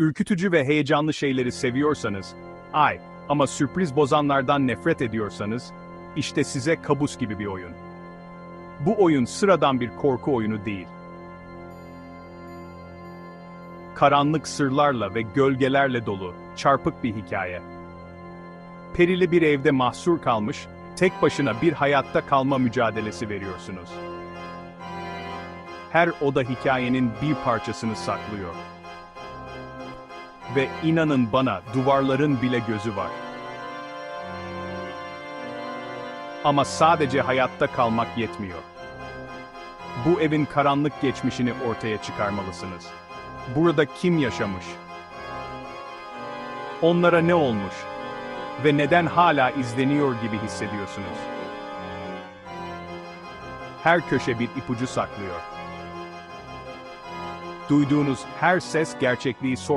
Ürkütücü ve heyecanlı şeyleri seviyorsanız, ay ama sürpriz bozanlardan nefret ediyorsanız, işte size kabus gibi bir oyun. Bu oyun sıradan bir korku oyunu değil. Karanlık sırlarla ve gölgelerle dolu, çarpık bir hikaye. Perili bir evde mahsur kalmış, tek başına bir hayatta kalma mücadelesi veriyorsunuz. Her oda hikayenin bir parçasını saklıyor. Ve inanın bana, duvarların bile gözü var. Ama sadece hayatta kalmak yetmiyor. Bu evin karanlık geçmişini ortaya çıkarmalısınız. Burada kim yaşamış? Onlara ne olmuş? Ve neden hala izleniyor gibi hissediyorsunuz? Her köşe bir ipucu saklıyor. Duyduğunuz her ses gerçekliği sorguluyor.